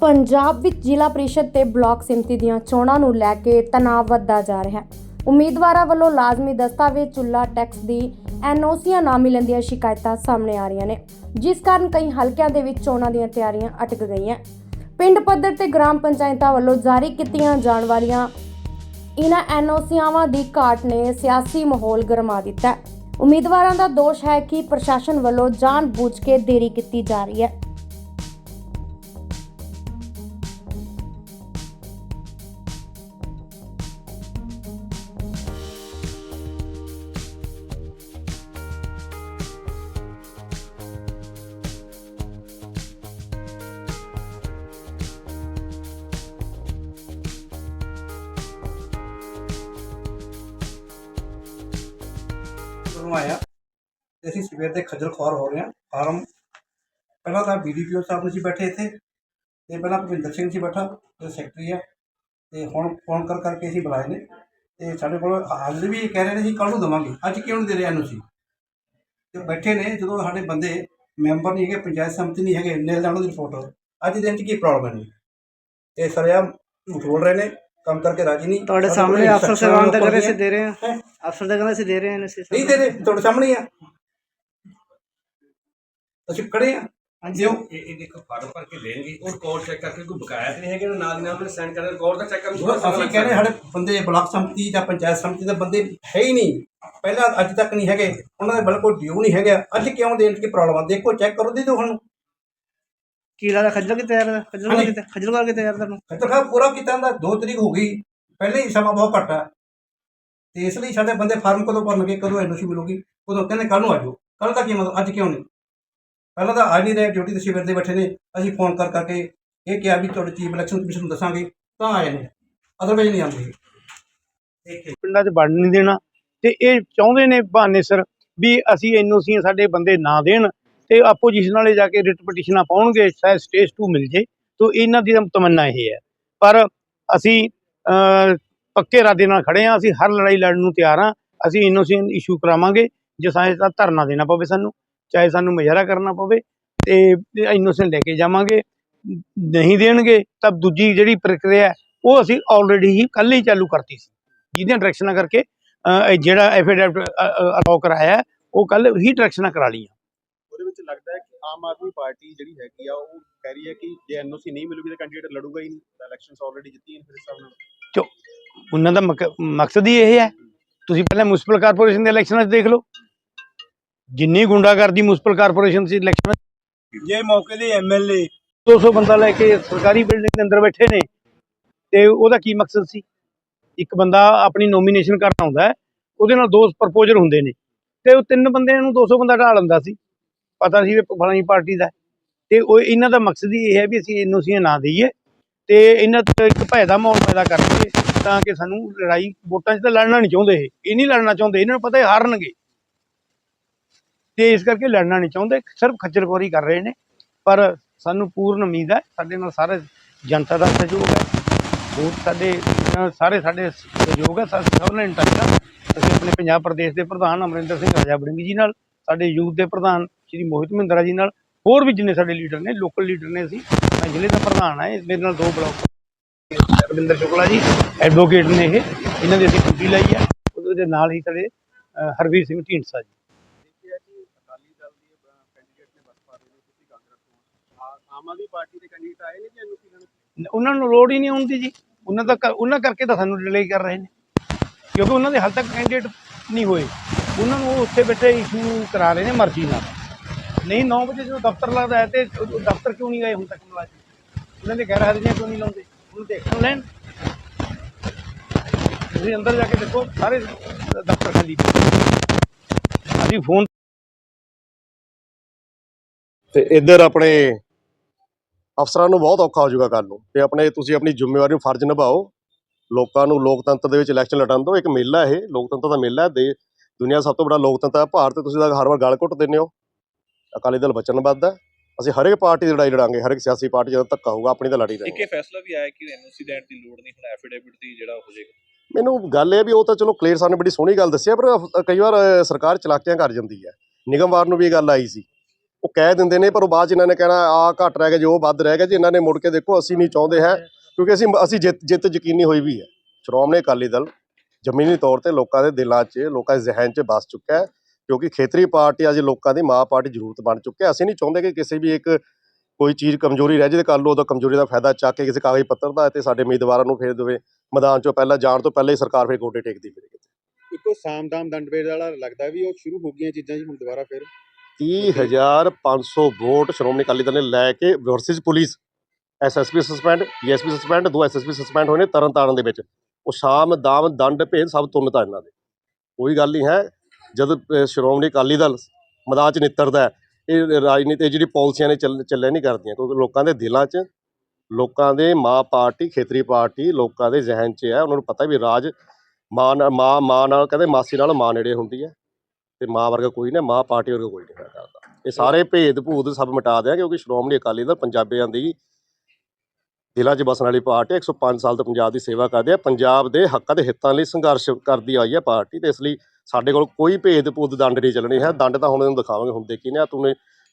ਪੰਜਾਬ ਵਿੱਚ ਜ਼ਿਲ੍ਹਾ ਪ੍ਰੀਸ਼ਦ ਤੇ ਬਲਾਕ ਸੰਮਤੀ ਦੀਆਂ ਚੋਣਾਂ ਨੂੰ ਲੈ ਕੇ ਤਣਾਅ ਵੱਧਦਾ ਜਾ ਰਿਹਾ ਹੈ। ਉਮੀਦਵਾਰਾਂ ਵੱਲੋਂ ਲਾਜ਼ਮੀ ਦਸਤਾਵੇਜ਼ ਚੁੱਲਾ ਟੈਕਸ ਦੀ ਐਨਓਸੀਆਂ ਨਾ ਮਿਲਣ ਦੀਆਂ ਸ਼ਿਕਾਇਤਾਂ ਸਾਹਮਣੇ ਆ ਰਹੀਆਂ ਨੇ, ਜਿਸ ਕਾਰਨ ਕਈ ਹਲਕਿਆਂ ਦੇ ਵਿੱਚ ਚੋਣਾਂ ਦੀਆਂ ਤਿਆਰੀਆਂ ਅਟਕ ਗਈਆਂ। ਪਿੰਡ ਪੱਧਰ ਤੇ ਗ੍ਰਾਮ ਪੰਚਾਇਤਾਂ ਵੱਲੋਂ ਜਾਰੀ ਕੀਤੀਆਂ ਜਾਣ ਵਾਲੀਆਂ ਇਹਨਾਂ ਐਨਓਸੀਆਵਾਂ ਦੀ ਘਾਟ ਨੇ ਸਿਆਸੀ ਮਾਹੌਲ ਗਰਮਾ ਦਿੱਤਾ ਉਮੀਦਵਾਰਾਂ ਦਾ ਦੋਸ਼ ਹੈ ਕਿ ਪ੍ਰਸ਼ਾਸਨ ਵੱਲੋਂ ਜਾਣਬੁੱਝ ਕੇ ਦੇਰੀ ਕੀਤੀ ਜਾ ਰਹੀ ਹੈ। ਨੂੰ ਆਇਆ ਤੇ ਅਸੀਂ ਸਵੇਰ ਦੇ ਖੱਜਲ ਖੁਆਰ ਹੋ ਰਹੇ ਹਾਂ। ਫਾਰਮ ਪਹਿਲਾਂ ਤਾਂ ਬੀਡੀਪੀਓ ਸਾਹਿਬ ਨੂੰ ਸੀ ਬੈਠੇ ਇੱਥੇ ਤੇ ਪਹਿਲਾਂ ਭੁਪਿੰਦਰ ਸਿੰਘ ਸੀ ਬੈਠਾ ਜੋ ਸੈਕਟਰੀ ਆ। ਤੇ ਹੁਣ ਫੋਨ ਕਰ ਕਰਕੇ ਅਸੀਂ ਬੁਲਾਏ ਨੇ। ਤੇ ਸਾਡੇ ਕੋਲ ਹਾਜ਼ਰ ਵੀ ਕਹਿ ਰਹੇ ਨੇ ਅਸੀਂ ਕੱਲ ਨੂੰ ਦੇਵਾਂਗੇ। ਅੱਜ ਕਿਉਂ ਨਹੀਂ ਦੇ ਰਿਹਾ ਇਹਨੂੰ ਸੀ ਤੇ ਬੈਠੇ ਨੇ, ਜਦੋਂ ਸਾਡੇ ਬੰਦੇ ਮੈਂਬਰ ਨਹੀਂ ਹੈਗੇ, ਪੰਚਾਇਤ ਸਮਿਤੀ ਨਹੀਂ ਹੈਗੇ ਨੇਲ ਦਾ ਉਹਨਾਂ ਦੀ ਰਿਪੋਰਟ। ਅੱਜ ਦਿਨ ਚ ਕੀ ਪ੍ਰੋਬਲਮ ਹੈ ਇਹ ਸਰਿਆ ਝੂਠ ਬੋਲ ਰਹੇ ਨੇ। ਕੰਮ ਕਰਕੇ ਰਾਜੀ ਨਹੀਂ। ਤੁਹਾਡੇ ਸਾਹਮਣੇ ਅਫਸਰ ਸਾਹਿਬਾਨ ਤਾਂ ਦੀਆਂ। ਸੀ ਦੇ ਰਹੇ ਆ ਹੈਂ? ਅਫਸਰ ਤਾਂ ਕਹਿੰਦੇ ਸੀ ਦੇ ਰਹੇ ਆ ਅਸੀਂ ਨਹੀਂ ਦੇ ਰਹੇ ਤੁਹਾਡੇ ਸਾਹਮਣੇ ਆ। ਅਸੀਂ ਖੜੇ ਆ। ਹਾਂਜੀ। ਇਹ ਇਹ ਦੇਖੋ ਫਾਰਮ ਭਰ ਕੇ ਦੇਣਗੇ। ਉਹ ਰਿਕਾਰਡ ਚੈੱਕ ਕਰਕੇ ਕੋਈ ਬਕਾਇਆ ਤੇ ਨਹੀਂ ਹੈਗੇ ਨਾਲ ਨਾਲ ਉਹਨੇ ਸੈਂਡ ਕਰ ਰਿਕਾਰਡ ਦਾ ਚੈੱਕ ਕਰਨ ਜਦੋਂ ਅਸੀਂ ਕਹਿੰਦੇ ਸਾਡੇ ਬੰਦੇ ਬਲਾਕ ਸੰਮਤੀ ਜਾਂ ਪੰਚਾਇਤ ਸੰਮਤੀ ਦੇ ਬੰਦੇ ਹੈ ਹੀ ਨਹੀਂ। ਪਹਿਲਾਂ ਅੱਜ ਤੱਕ ਨਹੀਂ ਹੈਗੇ। ਉਹਨਾਂ ਦੇ ਬਿਲਕੁਲ ਡਿਊ ਨਹੀਂ ਹੈਗਾ। ਅੱਜ ਕਿਉਂ ਦੇਣ ਦੀ ਪ੍ਰੋਬਲਮ ਆ? ਦੇਖੋ ਚੈੱਕ ਕਰੋ ਦੇ ਦਿਓ ਹੁਣ ਕੀ ਲੱਗਦਾ ਖੱਜਲ ਕੇ ਤਿਆਰ ਹੈ ਖੱਜਲ ਹਾਂਜੀ। ਕਰਕੇ ਖੱਜਲ ਕਰਕੇ ਤਿਆਰ ਤੁਹਾਨੂੰ ਖਤਰਖਾ ਪੂਰਾ ਕੀਤਾ ਦਾ 2 ਤਰੀਕ ਹੋ ਗਈ। ਪਹਿਲੇ ਹੀ ਸਮਾਂ ਬਹੁਤ ਘੱਟ ਆ। ਤੇ ਇਸ ਲਈ ਸਾਡੇ ਬੰਦੇ ਫਾਰਮ ਕਦੋਂ ਭਰਨਗੇ ਕਦੋਂ ਐਨਓਸੀ ਮਿਲੂਗੀ? ਉਦੋਂ ਕਹਿੰਦੇ ਕੱਲ ਨੂੰ ਆਜੋ ਕੱਲ ਤੱਕ ਕੀ ਮਤਲਬ? ਅੱਜ ਕਿਉਂ ਨਹੀਂ? ਪਹਿਲਾਂ ਤਾਂ ਅੱਜ ਨਹੀਂ ਰਹੇ ਡਿਊਟੀ ਤੇ ਸਵੇਰ ਦੇ ਬੈਠੇ ਨੇ। ਅਸੀਂ ਫੋਨ ਕਰ ਕਰਕੇ ਇਹ ਕਿਹਾ ਵੀ ਤੁਹਾਡੇ ਚੀਫ ਇਲੈਕਸ਼ਨ ਕਮਿਸ਼ਨ ਨੂੰ ਦੱਸਾਂਗੇ ਤਾਂ ਆਏ ਨੇ। ਅਦਰਵਾਈਜ਼ ਨਹੀਂ ਆਉਂਦੇ। ਪਿੰਡਾਂ 'ਚ ਵੜ ਨਹੀਂ ਦੇਣਾ। ਤੇ ਇਹ ਚਾਹੁੰਦੇ ਨੇ ਬਹਾਨੇ ਸਿਰ ਵੀ ਅਸੀਂ ਐਨਓਸੀਆਂ ਸਾਡੇ ਬੰਦੇ ਨਾ ਦੇਣ। ਤੇ ਆਪੋਜੀਸ਼ਨ ਵਾਲੇ ਜਾ ਕੇ ਰਿਟ ਪਟੀਸ਼ਨਾਂ ਪਾਉਣਗੇ, ਸ਼ਾਇਦ ਸਟੇਜ 2 ਮਿਲ ਜੇ, ਤੋ ਇਹਨਾਂ ਦੀ ਤਾਂ ਤਮੰਨਾ ਇਹ ਹੈ। ਪਰ ਅਸੀਂ ਪੱਕੇ ਇਰਾਦੇ ਨਾਲ ਖੜੇ ਹਾਂ, ਅਸੀਂ ਹਰ ਲੜਾਈ ਲੜਨ ਨੂੰ ਤਿਆਰ ਹਾਂ, ਅਸੀਂ ਐਨਓਸੀਆਂ ਇਸ਼ੂ ਕਰਾਵਾਂਗੇ, ਜੇ ਸਾਇੰਸ ਦਾ ਧਰਨਾ ਦੇਣਾ ਪਵੇ ਸਾਨੂੰ, ਚਾਹੇ ਸਾਨੂੰ ਮੁਜ਼ਾਹਰਾ ਕਰਨਾ ਪਵੇ, ਤੇ ਐਨਓਸੀਆਂ ਲੈ ਕੇ ਜਾਵਾਂਗੇ, ਨਹੀਂ ਦੇਣਗੇ, ਤਾਂ ਦੂਜੀ ਜਿਹੜੀ ਪ੍ਰਕਿਰਿਆ ਉਹ ਅਸੀਂ ਆਲਰੇਡੀ ਹੀ ਕੱਲ੍ਹ ਹੀ ਚਾਲੂ ਕਰਤੀ ਸੀ। ਜਿਹਦੀਆਂ ਡਾਇਰੈਕਸ਼ਨਾਂ ਕਰਕੇ ਜਿਹੜਾ ਐਫੀਡੈਵਿਟ ਅਲਾਉ ਕਰਾਇਆ ਉਹ ਕੱਲ ਹੀ ਡਾਇਰੈਕਸ਼ਨਾਂ ਕਰਾ ਲਈਆਂ। ਵਿੱਚ ਲੱਗਦਾ ਹੈ ਕਿ ਆਮ ਆਦਮੀ ਪਾਰਟੀ ਜਿਹੜੀ ਹੈਗੀ ਆ ਉਹ ਕਹਿ ਰਹੀ ਹੈ ਕਿ ਜੇ ਐਨਓਸੀ ਨਹੀਂ ਮਿਲੂਗੀ ਤਾਂ ਕੈਂਡੀਡੇਟ ਲੜੂਗਾ ਹੀ ਨਹੀਂ। ਤਾਂ ਇਲੈਕਸ਼ਨਸ ਆਲਰੇਡੀ ਜਿੱਤੀਆਂ ਨੇ ਫਿਰ ਹਿਸਾਬ ਨਾਲ। ਉਹਨਾਂ ਦਾ ਮਕ- ਮਕਸਦ ਹੀ ਇਹ ਹੈ। ਤੁਸੀਂ ਪਹਿਲਾਂ ਮਿਊਨਿਸਪਲ ਕਾਰਪੋਰੇਸ਼ਨ ਦੇ ਇਲੈਕਸ਼ਨਾਂ 'ਚ ਦੇਖ ਲਓ। ਜਿੰਨੀ ਗੁੰਡਾਗਰਦੀ ਮਿਊਨਿਸਪਲ ਕਾਰਪੋਰੇਸ਼ਨ 'ਚ ਇਲੈਕਸ਼ਨ ਜੇ ਮੌਕੇ ਦੇ ਐਮਐਲਏ 200 ਬੰਦਾ ਲੈ ਕੇ ਸਰਕਾਰੀ ਬਿਲਡਿੰਗ ਦੇ ਅੰਦਰ ਬੈਠੇ ਨੇ ਤੇ ਉਹਦਾ ਕੀ ਮਕਸਦ ਸੀ? ਇੱਕ ਬੰਦਾ ਆਪਣੀ ਨੋਮੀਨੇਸ਼ਨ ਕਰਨ ਆਉਂਦਾ ਹੈ ਉਹਦੇ ਨਾਲ ਦੋ ਪ੍ਰਪੋਜ਼ਰ ਹੁੰਦੇ ਨੇ। ਤੇ ਉਹ ਤਿੰਨ ਬੰਦਿਆਂ ਨੂੰ 200 ਬੰਦਾ ਢਾਲ ਲੈਂਦਾ ਸੀ। ਪਤਾ ਸੀ ਵੀ ਫਲਾਣੀ ਪਾਰਟੀ ਦਾ। ਹੈ। ਤੇ ਉਹ ਇਹਨਾਂ ਦਾ ਮਕਸਦ ਹੀ ਇਹ ਹੈ ਵੀ ਅਸੀਂ ਐਨਓਸੀਆਂ ਨਾ ਦਈਏ ਤੇ ਇਹਨਾਂ ਤੋਂ ਇੱਕ ਭੈ ਦਾ ਮਾਹੌਲ ਪੈਦਾ ਕਰਕੇ ਤਾਂ ਕਿ ਸਾਨੂੰ ਲੜਾਈ, ਵੋਟਾਂ 'ਚ ਤਾਂ ਲੜਨਾ ਨਹੀਂ ਚਾਹੁੰਦੇ ਇਹ। ਇਹ ਨਹੀਂ ਲੜਨਾ ਚਾਹੁੰਦੇ, ਇਹਨਾਂ ਨੂੰ ਪਤਾ ਇਹ ਹਾਰਨਗੇ। ਤੇ ਇਸ ਕਰਕੇ ਲੜਨਾ ਨਹੀਂ ਚਾਹੁੰਦੇ, ਸਿਰਫ ਖੱਜਲਖੋਰੀ ਕਰ ਰਹੇ ਨੇ। ਪਰ ਸਾਨੂੰ ਪੂਰਨ ਉਮੀਦ ਹੈ, ਸਾਡੇ ਨਾਲ ਸਾਰੇ ਜਨਤਾ ਦਾ ਸਹਿਯੋਗ ਹੈ। ਵੋਟ ਸਾਡੇ ਸਾਰੇ ਸਾਡੇ ਸਹਿਯੋਗ ਹੈ ਸਭ ਨਾਲ ਇੰਟਰਸਟ ਅਸੀਂ ਆਪਣੇ ਪੰਜਾਬ ਪ੍ਰਦੇਸ਼ ਦੇ ਪ੍ਰਧਾਨ ਅਮਰਿੰਦਰ ਸਿੰਘ ਰਾਜਾ ਬੜਿੰਗੀ ਜੀ ਨਾਲ, ਸਾਡੇ ਯੂਥ ਦੇ ਪ੍ਰਧਾਨ ਸ਼੍ਰੀ ਮੋਹਿਤ ਮਹਿੰਦਰਾ ਜੀ ਨਾਲ ਹੋਰ ਵੀ ਜਿੰਨੇ ਸਾਡੇ ਲੀਡਰ ਨੇ ਲੋਕਲ ਲੀਡਰ ਨੇ ਅਸੀਂ ਮੈਂ ਜ਼ਿਲ੍ਹੇ ਦਾ ਪ੍ਰਧਾਨ ਹਾਂ ਮੇਰੇ ਨਾਲ ਦੋ ਬਲਾਕ ਰਵਿੰਦਰ ਸ਼ੁਕਲਾ ਜੀ ਐਡਵੋਕੇਟ ਨੇ ਇਹ ਇਹਨਾਂ ਦੀ ਅਸੀਂ ਡਿਊਟੀ ਲਈ ਹੈ ਉਹਦੇ ਨਾਲ ਹੀ ਸਾਡੇ ਹਰਵੀਰ ਸਿੰਘ ਢੀਂਡਸਾ ਜੀ। ਆਮ ਆਦਮੀ ਪਾਰਟੀ ਦੇ ਕੈਂਡੀਡੇਟ ਆਏ ਨੇ ਉਹਨਾਂ ਨੂੰ ਲੋੜ ਹੀ ਨਹੀਂ ਹੁੰਦੀ ਜੀ। ਉਹਨਾਂ ਦਾ ਉਹਨਾਂ ਕਰਕੇ ਤਾਂ ਸਾਨੂੰ ਡਿਲੇ ਕਰ ਰਹੇ ਨੇ। ਕਿਉਂਕਿ ਉਹਨਾਂ ਦੇ ਹਾਲ ਤੱਕ ਕੈਂਡੀਡੇਟ ਨਹੀਂ ਹੋਏ। ਉਹਨਾਂ ਨੂੰ ਉੱਥੇ ਬੈਠੇ ਇਸ਼ੂ ਕਰਾ ਰਹੇ ਨੇ ਮਰਜ਼ੀ ਨਾਲ। ਨਹੀਂ 9 ਵਜੇ ਜਦੋਂ ਦਫ਼ਤਰ ਲੱਗਦਾ ਹੈ ਤੇ ਉਹ- ਦਫ਼ਤਰ ਕਿਉਂ ਨਹੀਂ ਗਏ ਹੁਣ ਤੱਕ ਮੁਲਾਜ਼ਮ? ਉਹਨਾਂ ਦੇ ਗੈਰ ਹਾਜ਼ਰੀਆਂ ਕਿਉਂ ਨਹੀਂ ਲਾਉਂਦੇ? ਉਹਨੂੰ ਦੇਖਣ ਲੈਣ। ਤੁਸੀਂ ਅੰਦਰ ਜਾ ਕੇ ਦੇਖੋ, ਸਾਰੇ ਦਫ਼ਤਰ ਖਾਲੀ। ਪਏ। ਅਸੀਂ ਫੋਨ ਤੇ ਇੱਧਰ ਆਪਣੇ ਅਫਸਰਾਂ ਨੂੰ ਬਹੁਤ ਔਖਾ ਹੋ ਜਾਊਗਾ ਕੱਲ ਨੂੰ। ਤੇ ਆਪਣੇ ਤੁਸੀਂ ਆਪਣੀ ਜ਼ਿੰਮੇਵਾਰੀ ਨੂੰ ਫਰਜ਼ ਨਿਭਾਓ। ਲੋਕਾਂ ਨੂੰ ਲੋਕਤੰਤਰ ਦੇ ਵਿੱਚ ਇਲੈਕਸ਼ਨ ਲੜਨ ਦਿਓ। ਇੱਕ ਮੇਲਾ ਇਹ। ਲੋਕਤੰਤਰ ਦਾ ਮੇਲਾ ਹੈ। ਦੇ ਦੁਨੀਆ ਦਾ ਸਭ ਤੋਂ ਵੱਡਾ ਲੋਕਤੰਤਰ ਹੈ ਭਾਰਤ। ਤੁਸੀਂ ਤਾਂ ਹਰ ਵਾਰ ਗਲ ਘੁੱਟ ਦਿੰਦੇ ਹੋ। ਅਕਾਲੀ ਦਲ ਵਚਨਬੱਧ ਹੈ। ਅਸੀਂ ਹਰ ਇੱਕ ਪਾਰਟੀ ਦੀ ਲੜਾਈ ਲੜਾਂਗੇ ਹਰ ਇੱਕ ਸਿਆਸੀ ਪਾਰਟੀ ਜਦੋਂ ਧੱਕਾ ਹੋਊਗਾ ਆਪਣੀ ਤਾਂ ਲੜੀ ਇੱਕ ਫੈਸਲਾ ਵੀ ਆਇਆ ਕਿ ਐਨਓਸੀ ਦੇਣ ਦੀ ਲੋੜ ਨਹੀਂ ਹੁਣ ਐਫੀਡੇਵਿਟ ਦੀ ਜਿਹੜਾ ਹੋ ਜਾਏਗਾ ਮੈਨੂੰ ਗੱਲ ਇਹ ਵੀ ਉਹ ਤਾਂ ਚਲੋ ਕਲੀਅਰ ਸਾਨੂੰ ਬੜੀ ਸੋਹਣੀ ਗੱਲ ਦੱਸਿਆ ਪਰ ਅਫ- ਕਈ ਵਾਰ ਅ, ਸਰਕਾਰ ਚਲਾਕੀਆਂ ਕਰ ਜਾਂਦੀ ਹੈ। ਨਿਗਮਵਾਰ ਨੂੰ ਵੀ ਇਹ ਗੱਲ ਆਈ ਸੀ। ਉਹ ਕਹਿ ਦਿੰਦੇ ਨੇ ਪਰ ਉਹ ਬਾਅਦ ਚ ਇਹਨਾਂ ਨੇ ਕਹਿਣਾ ਆ ਘੱਟ ਰਹਿ ਗਿਆ ਜੀ ਉਹ ਵੱਧ ਰਹਿ ਗਿਆ ਜੀ ਇਹਨਾਂ ਨੇ ਮੁੜ ਕੇ ਦੇਖੋ ਅਸੀਂ ਨਹੀਂ ਚਾਹੁੰਦੇ ਹੈ ਕਿਉਂਕਿ ਅਸੀਂ ਅਸੀਂ ਜਿੱਤ ਜਿੱਤ ਯਕੀਨੀ ਹੋਈ ਵੀ ਹੈ। ਸ਼੍ਰੋਮਣੀ ਅਕਾਲੀ ਦਲ ਜ਼ਮੀਨੀ ਤੌਰ ਤੇ ਲੋਕਾਂ ਦੇ ਦਿਲਾਂ 'ਚ ਲੋਕਾਂ ਦੇ ਜ਼ਿਹਨ 'ਚ ਵਸ ਚੁੱਕਾ ਹੈ। ਕਿਉਂਕਿ ਖੇਤਰੀ ਪਾਰਟੀ ਅੱਜ ਲੋਕਾਂ ਦੀ ਮਾਂ ਪਾਰਟੀ ਜ਼ਰੂਰਤ ਬਣ ਚੁੱਕੀ ਹੈ। ਅਸੀਂ ਨਹੀਂ ਚਾਹੁੰਦੇ ਕਿ ਕਿਸੇ ਵੀ ਇੱਕ ਕੋਈ ਚੀਜ਼ ਕਮਜ਼ੋਰੀ ਰਹਿ ਜੇ ਨੂੰ ਉਹਦਾ ਕਮਜ਼ੋਰੀ ਦਾ ਫਾਇਦਾ ਚੱਕ ਕੇ ਕਿਸੇ ਕਾਗਜ਼ ਪੱਤਰ ਦਾ ਤੇ ਸਾਡੇ ਉਮੀਦਵਾਰਾਂ ਨੂੰ ਫੇਰ ਦੇਵੇ। ਮੈਦਾਨ 'ਚੋਂ ਪਹਿਲਾਂ ਜਾਣ ਤੋਂ ਪਹਿਲਾਂ ਹੀ ਸਰਕਾਰ ਫੇਰ ਗੋਡੇ ਟੇਕਦੀ ਫਿਰੇ ਇੱਕੋ ਸਾਮਦਾਮ ਦੰਡਵੇਰ ਵਾਲਾ ਲੱਗਦਾ ਵੀ ਉਹ ਸ਼ੁਰੂ ਹੋ ਗਈਆਂ ਚੀਜ਼ਾਂ ਜੀ ਹੁਣ ਦੁਬਾਰਾ ਫਿਰ। 30500 ਵੋਟ ਸ਼੍ਰੋਮਣੀ ਅਕਾਲੀ ਦਲ ਨੇ ਲੈ ਕੇ versus police. SSP suspend DSP suspend ਦੋ ਐਸਐਸਪੀ ਸਸਪੈਂਡ ਹੋਏ ਨੇ ਤਰਨ ਤਾਰਨ ਦੇ ਵਿੱਚ। ਉਹ ਸ਼ਾਮ ਦਾਮ ਦੰਡ ਭੇਦ ਸਭ ਤੁੰਨਤਾ ਇਹਨਾਂ ਦੇ। ਕੋਈ ਗੱਲ ਨਹੀਂ ਹੈ। ਜਦ ਸ਼੍ਰੋਮਣੀ ਅਕਾਲੀ ਦਲ ਮੈਦਾਨ 'ਚ ਨਿੱਤਰਦਾ ਇਹ ਰਾਜਨੀਤੀ, ਇਹ ਜਿਹੜੀ ਪਾਲਿਸੀਆਂ ਨੇ ਚੱਲ ਚੱਲੇ ਨਹੀਂ ਕਰਦੀਆਂ, ਕਿਉਂਕਿ ਲੋਕਾਂ ਦੇ ਦਿਲਾਂ 'ਚ, ਲੋਕਾਂ ਦੇ ਮਾਂ ਪਾਰਟੀ, ਖੇਤਰੀ ਪਾਰਟੀ, ਲੋਕਾਂ ਦੇ ਜ਼ਿਹਨ 'ਚ ਹੈ, ਉਹਨਾਂ ਨੂੰ ਪਤਾ ਵੀ ਰਾਜ ਮਾਂ ਨਾਲ, ਮਾਂ ਮਾਂ ਨਾਲ, ਕਹਿੰਦੇ ਮਾਸੀ ਨਾਲ ਮਾਂ ਨੇੜੇ ਹੁੰਦੀ ਹੈ, ਤੇ ਮਾਂ ਵਰਗਾ ਕੋਈ ਨਹੀਂ, ਮਾਂ ਪਾਰਟੀ ਵਰਗਾ ਕੋਈ ਨਹੀਂ ਕਰਦਾ ਇਹ ਸਾਰੇ ਭੇਦ ਭੂਤ ਸਭ ਮਿਟਾ ਦਿਆ, ਕਿਉਂਕਿ ਸ਼੍ਰੋਮਣੀ ਅਕਾਲੀ ਦਲ ਪੰਜਾਬੀਆਂ ਦੀ ਦਿਲਾਂ 'ਚ ਬਸਣ ਵਾਲੀ ਪਾਰਟੀ ਹੈ। 105 ਸਾਲ ਤੋਂ ਪੰਜਾਬ ਦੀ ਸੇਵਾ ਕਰਦੀ ਹੈ, ਪੰਜਾਬ ਦੇ ਹੱਕਾਂ ਦੇ ਹਿੱਤਾਂ ਲਈ ਸੰਘਰਸ਼ ਕਰਦੀ ਆਈ ਹੈ ਪਾਰਟੀ, ਤੇ ਇਸ ਲਈ ਸਾਡੇ ਕੋਲ ਕੋਈ ਭੇਦ ਭੂਤ ਦੰਡ ਨਹੀਂ ਚੱਲਣੀ ਹੈ। ਦੰਡ ਤਾਂ ਹੁਣ ਇਹਨੂੰ ਦਿਖਾਵਾਂਗੇ ਹੁਣ ਦੇਖੀ ਨਾ ਤੂੰ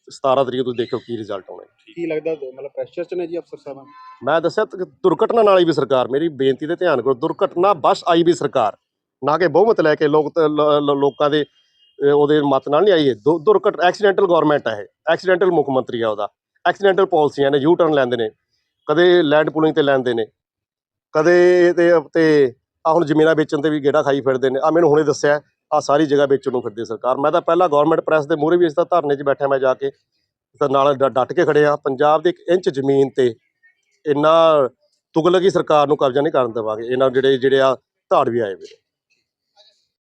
17 ਤਰੀਕ ਤੁਸੀਂ ਦੇਖਿਓ ਕੀ ਰਿਜ਼ਲਟ ਆਉਣੇ। ਕੀ ਲੱਗਦਾ ਮਤਲਬ ਪ੍ਰੈਸ਼ਰ ਚ ਨੇ ਜੀ ਅਫਸਰ ਸਾਹਿਬਾਨ ਮੈਂ ਦੱਸਿਆ ਤ- ਦੁਰਘਟਨਾ ਨਾਲ ਆਈ ਵੀ ਸਰਕਾਰ ਮੇਰੀ ਬੇਨਤੀ ਤੇ ਧਿਆਨ ਕਰੋ ਦੁਰਘਟਨਾ ਬਸ ਆਈ ਵੀ ਸਰਕਾਰ। ਨਾ ਕਿ ਬਹੁਮਤ ਲੈ ਕੇ ਲੋਕ ਲੋਕਾਂ ਦੇ ਉਹਦੇ ਮਤ ਨਾਲ ਨਹੀਂ ਆਈ ਇਹ। ਦੁਰਘਟ ਐਕਸੀਡੈਂਟਲ ਗਵਰਨਮੈਂਟ ਹੈ ਇਹ। ਐਕਸੀਡੈਂਟਲ ਮੁੱਖ ਮੰਤਰੀ ਆ ਉਹਦਾ। ਐਕਸੀਡੈਂਟਲ ਪਾਲਿਸੀਆਂ ਨੇ ਯੂ ਟਰਨ ਲੈਂਦੇ ਨੇ। ਕਦੇ ਲੈਂਡ ਪੂਲਿੰਗ ਤੇ ਲੈਂਦੇ ਨੇ। ਕਦੇ ਤੇ ਤੇ ਆ ਹੁਣ ਜ਼ਮੀਨਾਂ ਵੇਚਣ ਤੇ ਵੀ ਗੇੜਾ ਖਾਈ ਫਿਰਦੇ ਨੇ। ਆ ਮੈਨੂੰ ਹੁਣੇ ਦੱਸਿਆ ਆ ਸਾਰੀ ਜਗ੍ਹਾ ਵੇਚਣ ਨੂੰ ਫਿਰਦੀ ਸਰਕਾਰ। ਮੈਂ ਤਾਂ ਪਹਿਲਾਂ ਗਵਰਨਮੈਂਟ ਪ੍ਰੈਸ ਦੇ ਮੂਹਰੇ ਵੀ ਇਸ ਦਾ ਧਰਨੇ 'ਚ ਬੈਠਾ ਮੈਂ ਜਾ ਕੇ, ਤਾਂ ਨਾਲ ਡ- ਡਟ ਕੇ ਖੜੇ ਆ ਪੰਜਾਬ ਦੇ ਇੱਕ ਇੰਚ ਜ਼ਮੀਨ ਤੇ ਇੰਨਾ ਤੁਗਲਕੀ ਸਰਕਾਰ ਨੂੰ ਕਬਜ਼ਾ ਨਹੀਂ ਕਰਨ ਦੇਵਾਂਗੇ। ਇਹਨਾਂ ਜਿਹੜੇ ਜਿਹੜੇ ਆ ਧਾੜ ਵੀ ਆਏ ਵੇ